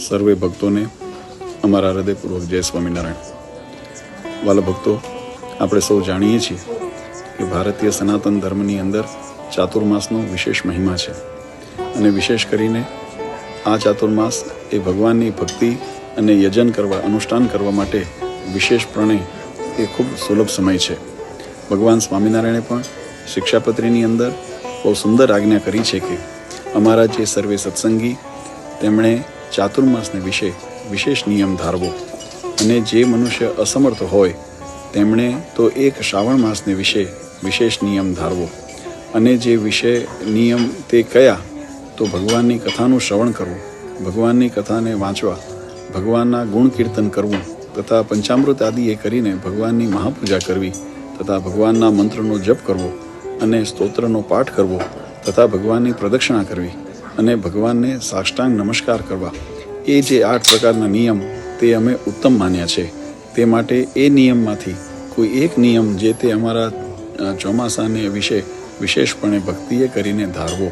સર્વે ભક્તોને અમારા હૃદયપૂર્વક જય સ્વામિનારાયણ. વાલા ભક્તો, આપણે સૌ જાણીએ છીએ કે ભારતીય સનાતન ધર્મની અંદર ચાતુર્માસનો વિશેષ મહિમા છે અને વિશેષ કરીને આ ચાતુર્માસ એ ભગવાનની ભક્તિ અને યજન કરવા, અનુષ્ઠાન કરવા માટે વિશેષપણે એ ખૂબ સુલભ સમય છે. ભગવાન સ્વામિનારાયણે પણ શિક્ષાપત્રીની અંદર બહુ સુંદર આજ્ઞા કરી છે કે અમારા જે સર્વે સત્સંગી, તેમણે ચાતુર્માસને વિશે વિશેષ નિયમ ધારવો. અને જે મનુષ્ય અસમર્થ હોય, તેમણે તો એક શ્રાવણ માસને વિશે વિશેષ નિયમ ધારવો. અને જે વિષય નિયમ તે કયા, તો ભગવાનની કથાનું શ્રવણ કરવું, ભગવાનની કથાને વાંચવા, ભગવાનના ગુણ કીર્તન કરવું, તથા પંચામૃત આદિ એ કરીને ભગવાનની મહાપૂજા કરવી, તથા ભગવાનના મંત્રનો જપ કરવો, અને સ્તોત્રનો પાઠ કરવો, તથા ભગવાનની પ્રદક્ષિણા કરવી. અને ભગવાનને સાષ્ટાંગ નમસ્કાર કરવા. એ જે આઠ પ્રકારના નિયમ તે અમે ઉત્તમ માન્યા છે. તે માટે એ નિયમમાંથી કોઈ એક નિયમ જે તે અમારા ચોમાસાને વિશે વિશેષપણે ભક્તિએ કરીને ધારવો.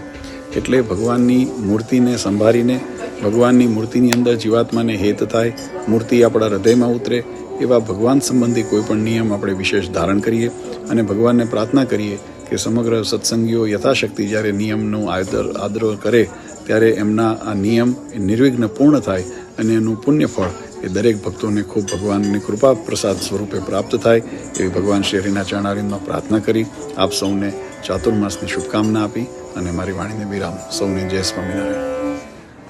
એટલે ભગવાનની મૂર્તિને સંભાળીને, ભગવાનની મૂર્તિની અંદર જીવાત્માને હેત થાય, મૂર્તિ આપણા હૃદયમાં ઉતરે, એવા ભગવાન સંબંધી કોઈ પણ નિયમ આપણે વિશેષ ધારણ કરીએ અને ભગવાનને પ્રાર્થના કરીએ કે સમગ્ર સત્સંગીઓ યથાશક્તિ જ્યારે નિયમનો આદર આદર કરે, ત્યારે એમના આ નિયમ એ નિર્વિઘ્ન પૂર્ણ થાય અને એનું પુણ્યફળ એ દરેક ભક્તોને ખૂબ ભગવાનની કૃપા પ્રસાદ સ્વરૂપે પ્રાપ્ત થાય, એવી ભગવાન શ્રી હરિના ચરણારીમાં પ્રાર્થના કરી. આપ સૌને ચાતુર્માસની શુભકામના આપી અને મારી વાણીને વિરામ. સૌને જય સ્વામિનારાયણ.